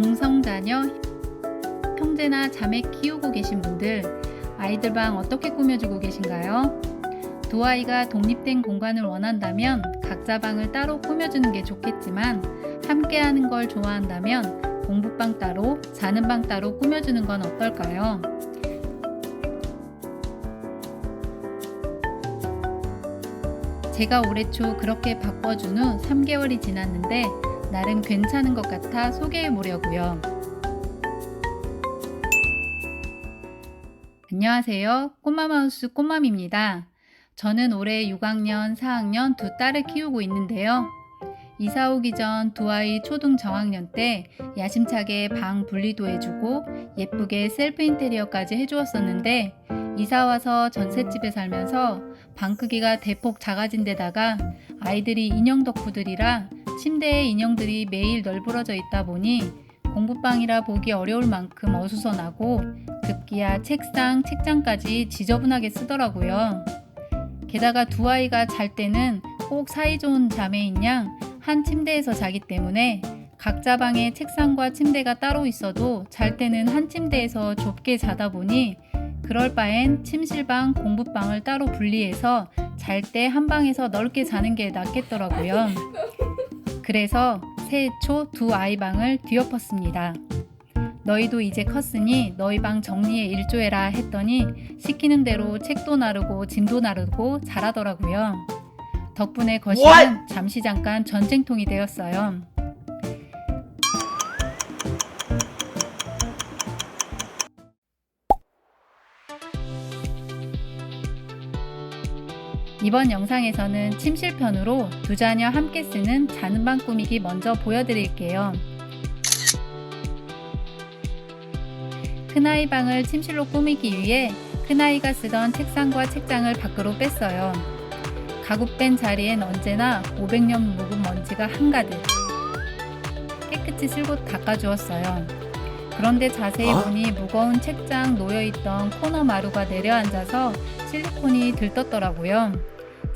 동성자녀, 형제나 자매 키우고 계신 분들, 아이들 방 어떻게 꾸며주고 계신가요? 두 아이가 독립된 공간을 원한다면 각자 방을 따로 꾸며주는 게 좋겠지만 함께 하는 걸 좋아한다면 공부방 따로, 자는 방 따로 꾸며주는 건 어떨까요? 제가 올해 초 그렇게 바꿔준 후 3개월이 지났는데 나름 괜찮은 것 같아 소개해 보려고요. 안녕하세요. 꼬마마우스 꼬맘입니다. 저는 올해 6학년, 4학년 두 딸을 키우고 있는데요. 이사 오기 전 두 아이 초등 저학년 때 야심차게 방 분리도 해주고 예쁘게 셀프 인테리어까지 해주었었는데 이사 와서 전셋집에 살면서 방 크기가 대폭 작아진 데다가 아이들이 인형 덕후들이라 침대에 인형들이 매일 널브러져 있다 보니 공부방이라 보기 어려울 만큼 어수선하고 급기야 책상, 책장까지 지저분하게 쓰더라고요. 게다가 두 아이가 잘 때는 꼭 사이좋은 자매인 양 한 침대에서 자기 때문에 각자 방에 책상과 침대가 따로 있어도 잘 때는 한 침대에서 좁게 자다 보니 그럴 바엔 침실방, 공부방을 따로 분리해서 잘 때 한 방에서 넓게 자는 게 낫겠더라고요. 그래서 새해 초 두 아이 방을 뒤엎었습니다. 너희도 이제 컸으니 너희 방 정리에 일조해라 했더니 시키는 대로 책도 나르고 짐도 나르고 잘하더라고요. 덕분에 거실은 잠시 잠깐 전쟁통이 되었어요. 이번 영상에서는 침실편으로 두 자녀 함께 쓰는 자는 방 꾸미기 먼저 보여드릴게요. 큰아이 방을 침실로 꾸미기 위해 큰아이가 쓰던 책상과 책장을 밖으로 뺐어요. 가구 뺀 자리엔 언제나 500년 묵은 먼지가 한가득. 깨끗이 쓸고 닦아주었어요. 그런데 자세히 어? 보니 무거운 책장 놓여있던 코너 마루가 내려앉아서 실리콘이 들떴더라고요.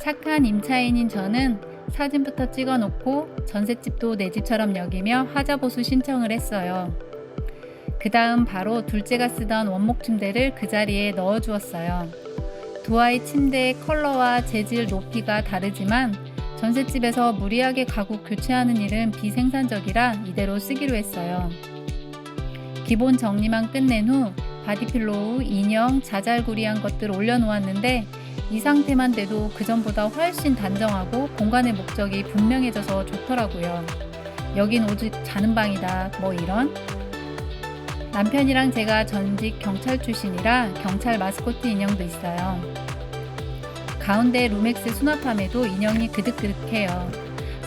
착한 임차인인 저는 사진부터 찍어 놓고 전셋집도 내 집처럼 여기며 화자보수 신청을 했어요. 그 다음 바로 둘째가 쓰던 원목 침대를 그 자리에 넣어 주었어요. 두 아이 침대의 컬러와 재질 높이가 다르지만 전셋집에서 무리하게 가구 교체하는 일은 비생산적이라 이대로 쓰기로 했어요. 기본 정리만 끝낸 후 바디필로우, 인형, 자잘구리한 것들 올려놓았는데 이 상태만 돼도 그전보다 훨씬 단정하고 공간의 목적이 분명해져서 좋더라고요. 여긴 오직 자는 방이다. 뭐 이런. 남편이랑 제가 전직 경찰 출신이라 경찰 마스코트 인형도 있어요. 가운데 루맥스 수납함에도 인형이 그득그득해요.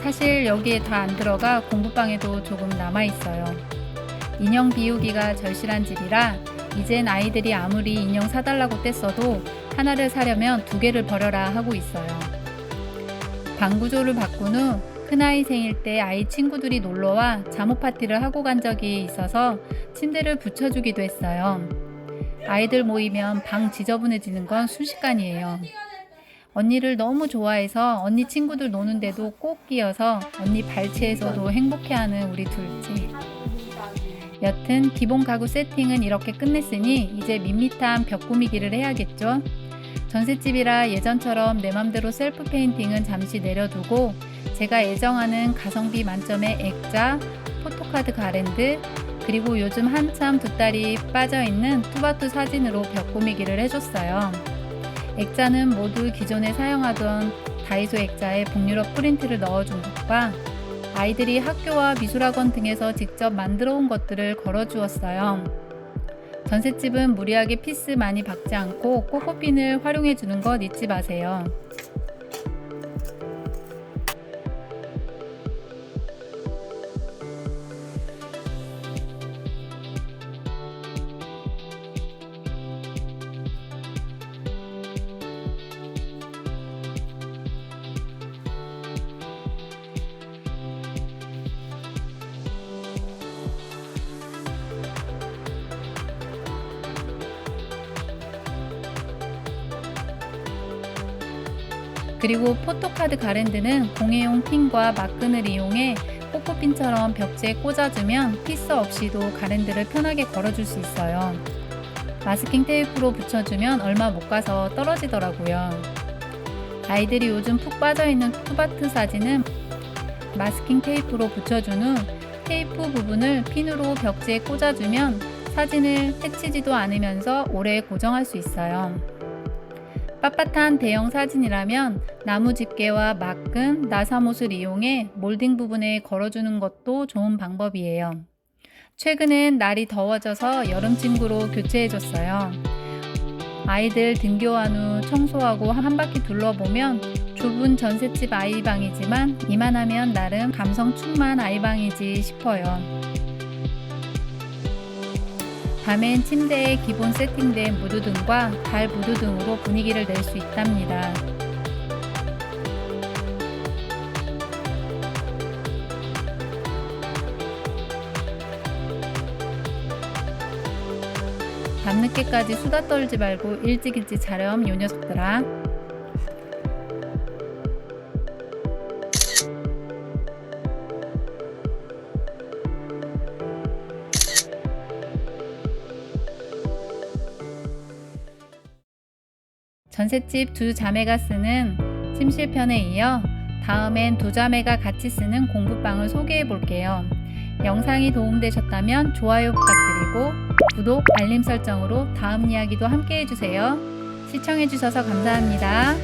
사실 여기에 다 안 들어가 공부방에도 조금 남아있어요. 인형 비우기가 절실한 집이라 이젠 아이들이 아무리 인형 사달라고 뗐어도 하나를 사려면 두 개를 버려라 하고 있어요. 방 구조를 바꾼 후 큰아이 생일 때 아이 친구들이 놀러와 잠옷 파티를 하고 간 적이 있어서 침대를 붙여주기도 했어요. 아이들 모이면 방 지저분해지는 건 순식간이에요. 언니를 너무 좋아해서 언니 친구들 노는데도 꼭 끼어서 언니 발치에서도 행복해하는 우리 둘째. 여튼 기본 가구 세팅은 이렇게 끝냈으니 이제 밋밋한 벽 꾸미기를 해야겠죠. 전셋집이라 예전처럼 내 맘대로 셀프 페인팅은 잠시 내려두고 제가 애정하는 가성비 만점의 액자, 포토카드 가랜드, 그리고 요즘 한참 두 딸이 빠져있는 투바투 사진으로 벽 꾸미기를 해줬어요. 액자는 모두 기존에 사용하던 다이소 액자에 북유럽 프린트를 넣어준 것과 아이들이 학교와 미술학원 등에서 직접 만들어 온 것들을 걸어 주었어요. 전셋집은 무리하게 피스 많이 박지 않고 꼬꼬핀을 활용해 주는 것 잊지 마세요. 그리고 포토카드 가랜드는 공예용 핀과 막끈을 이용해 꼭 샤코핀처럼 벽지에 꽂아주면 피스 없이도 가랜드를 편하게 걸어줄 수 있어요. 마스킹 테이프로 붙여주면 얼마 못 가서 떨어지더라고요. 아이들이 요즘 푹 빠져있는 투바트 사진은 마스킹 테이프로 붙여준 후 테이프 부분을 핀으로 벽지에 꽂아주면 사진을 해치지도 않으면서 오래 고정할 수 있어요. 빳빳한 대형 사진이라면 나무 집게와 막근, 나사못을 이용해 몰딩 부분에 걸어주는 것도 좋은 방법이에요. 최근엔 날이 더워져서 여름 침구로 교체해줬어요. 아이들 등교한 후 청소하고 한 바퀴 둘러보면 좁은 전셋집 아이방이지만 이만하면 나름 감성 충만 아이방이지 싶어요. 밤엔 침대에 기본 세팅된 무드등과 달 무드등으로 분위기를 낼 수 있답니다. 밤늦게까지 수다 떨지 말고 일찍 일찍 자렴 요 녀석들아. 전셋집 두 자매가 쓰는 침실편에 이어 다음엔 두 자매가 같이 쓰는 공부방을 소개해 볼게요. 영상이 도움되셨다면 좋아요 부탁드리고 구독, 알림 설정으로 다음 이야기도 함께 해주세요. 시청해주셔서 감사합니다.